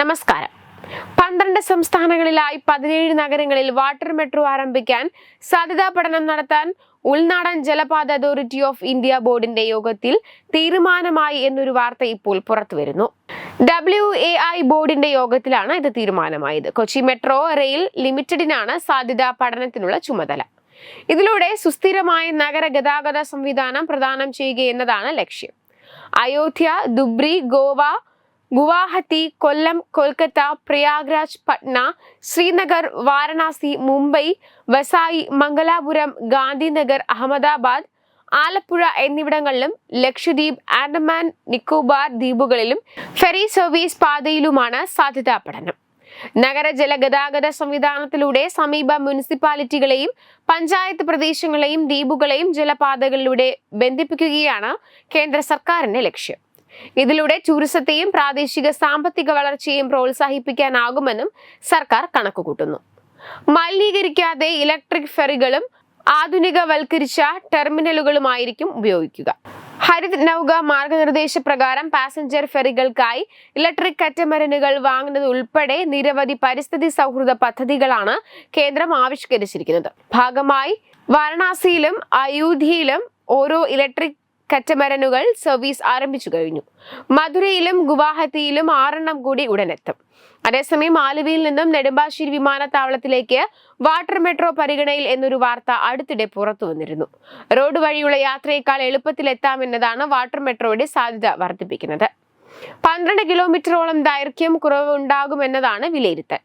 നമസ്കാരം. പന്ത്രണ്ട് സംസ്ഥാനങ്ങളിലായി പതിനേഴ് നഗരങ്ങളിൽ വാട്ടർ മെട്രോ ആരംഭിക്കാൻ സാധ്യതാ പഠനം നടത്താൻ ഉൾനാടൻ ജലപാത അതോറിറ്റി ഓഫ് ഇന്ത്യ ബോർഡിന്റെ യോഗത്തിൽ തീരുമാനമായി എന്നൊരു വാർത്ത ഇപ്പോൾ പുറത്തുവരുന്നു. ഡബ്ല്യു എ ഐ ബോർഡിന്റെ യോഗത്തിലാണ് ഇത് തീരുമാനമായത്. കൊച്ചി മെട്രോ റെയിൽ ലിമിറ്റഡിനാണ് സാധ്യതാ പഠനത്തിനുള്ള ചുമതല. ഇതിലൂടെ സുസ്ഥിരമായ നഗര ഗതാഗത സംവിധാനം പ്രദാനം ചെയ്യുക എന്നതാണ് ലക്ഷ്യം. അയോധ്യ ദുബ്രി ഗോവ ഗുവാഹത്തി കൊല്ലം കൊൽക്കത്ത പ്രയാഗ്രാജ് പട്ന ശ്രീനഗർ വാരണാസി മുംബൈ വസായി മംഗലാപുരം ഗാന്ധിനഗർ അഹമ്മദാബാദ് ആലപ്പുഴ എന്നിവിടങ്ങളിലും ലക്ഷദ്വീപ് ആൻഡമാൻ നിക്കോബാർ ദ്വീപുകളിലും ഫെറി സർവീസ് പാതയിലുമാണ് സാധ്യതാ പഠനം. നഗര ജലഗതാഗത സംവിധാനത്തിലൂടെ സമീപ മുനിസിപ്പാലിറ്റികളെയും പഞ്ചായത്ത് പ്രദേശങ്ങളെയും ദ്വീപുകളെയും ജലപാതകളിലൂടെ ബന്ധിപ്പിക്കുകയാണ് കേന്ദ്ര സർക്കാരിന്റെ ലക്ഷ്യം. ഇതിലൂടെ ടൂറിസത്തെയും പ്രാദേശിക സാമ്പത്തിക വളർച്ചയെയും പ്രോത്സാഹിപ്പിക്കാനാകുമെന്നും സർക്കാർ കണക്കുകൂട്ടുന്നു. മലിനീകരിക്കാതെ ഇലക്ട്രിക് ഫെറികളും ആധുനികവൽക്കരിച്ച ടെർമിനലുകളുമായിരിക്കും ഉപയോഗിക്കുക. ഹരിത് നൗക മാർഗനിർദ്ദേശ പ്രകാരം പാസഞ്ചർ ഫെറികൾക്കായി ഇലക്ട്രിക് കറ്റമരനുകൾ വാങ്ങുന്നത് ഉൾപ്പെടെ നിരവധി പരിസ്ഥിതി സൗഹൃദ പദ്ധതികളാണ് കേന്ദ്രം ആവിഷ്കരിച്ചിരിക്കുന്നത്. ഭാഗമായി വാരണാസിയിലും അയോധ്യയിലും ഓരോ ഇലക്ട്രിക് കറ്റമരനുകൾ സർവീസ് ആരംഭിച്ചു കഴിഞ്ഞു. മധുരയിലും ഗുവാഹത്തിയിലും ആറെണ്ണം കൂടി ഉടനെത്തും. അതേസമയം ആലുവയിൽ നിന്നും നെടുമ്പാശ്ശേരി വിമാനത്താവളത്തിലേക്ക് വാട്ടർ മെട്രോ പരിഗണയിൽ എന്നൊരു വാർത്ത അടുത്തിടെ പുറത്തു വന്നിരുന്നു. റോഡ് വഴിയുള്ള യാത്രയേക്കാൾ എളുപ്പത്തിൽ എത്താമെന്നതാണ് വാട്ടർ മെട്രോയുടെ സാധ്യത വർദ്ധിപ്പിക്കുന്നത്. പന്ത്രണ്ട് കിലോമീറ്ററോളം ദൈർഘ്യം കുറവുണ്ടാകുമെന്നതാണ് വിലയിരുത്തൽ.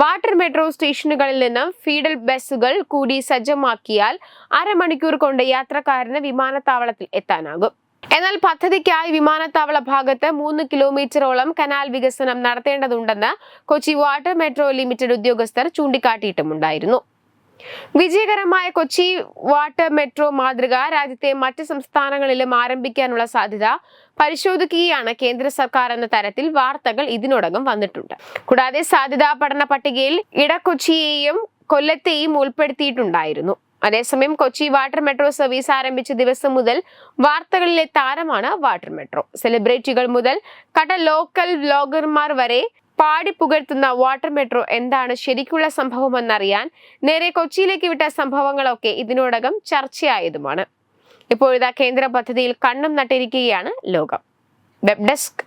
വാട്ടർ മെട്രോ സ്റ്റേഷനുകളിൽ നിന്ന് ഫീഡൽ ബസ്സുകൾ കൂടി സജ്ജമാക്കിയാൽ അരമണിക്കൂർ കൊണ്ട് യാത്രക്കാരന് വിമാനത്താവളത്തിൽ എത്താനാകും. എന്നാൽ പദ്ധതിക്കായി വിമാനത്താവള ഭാഗത്ത് മൂന്ന് കിലോമീറ്ററോളം കനാൽ വികസനം നടത്തേണ്ടതുണ്ടെന്ന് കൊച്ചി വാട്ടർ മെട്രോ ലിമിറ്റഡ് ഉദ്യോഗസ്ഥർ ചൂണ്ടിക്കാട്ടിയിട്ടുമുണ്ടായിരുന്നു. വിജയകരമായ കൊച്ചി വാട്ടർ മെട്രോ മാതൃക രാജ്യത്തെ മറ്റ് സംസ്ഥാനങ്ങളിലും ആരംഭിക്കാനുള്ള സാധ്യത പരിശോധിക്കുകയാണ് കേന്ദ്ര സർക്കാർ എന്ന തരത്തിൽ വാർത്തകൾ ഇതിനോടകം വന്നിട്ടുണ്ട്. കൂടാതെ സാധ്യതാ പഠന പട്ടികയിൽ ഇടക്കൊച്ചിയെയും കൊല്ലത്തെയും ഉൾപ്പെടുത്തിയിട്ടുണ്ടായിരുന്നു. അതേസമയം കൊച്ചി വാട്ടർ മെട്രോ സർവീസ് ആരംഭിച്ച ദിവസം മുതൽ വാർത്തകളിലെ താരമാണ് വാട്ടർ മെട്രോ. സെലിബ്രിറ്റികൾ മുതൽ കട ലോക്കൽ വ്ലോഗർമാർ വരെ പാടി പുകഴ്ത്തുന്ന വാട്ടർ മെട്രോ എന്താണ് ശരിക്കുള്ള സംഭവമെന്നറിയാൻ നേരെ കൊച്ചിയിലേക്ക് വിട്ട സംഭവങ്ങളൊക്കെ ഇതിനോടകം ചർച്ചയായതുമാണ്. ഇപ്പോഴിതാ കേന്ദ്ര പദ്ധതിയിൽ കണ്ണും നട്ടിരിക്കുകയാണ് ലോകം. Web desk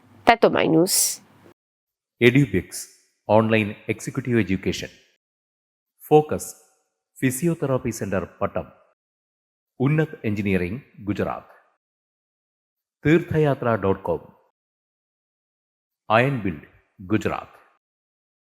news. Edubix online executive education. Focus physiotherapy centre Pattom. Unnat engineering Gujarat. Theerthayathra dot com. Iron build Gujarat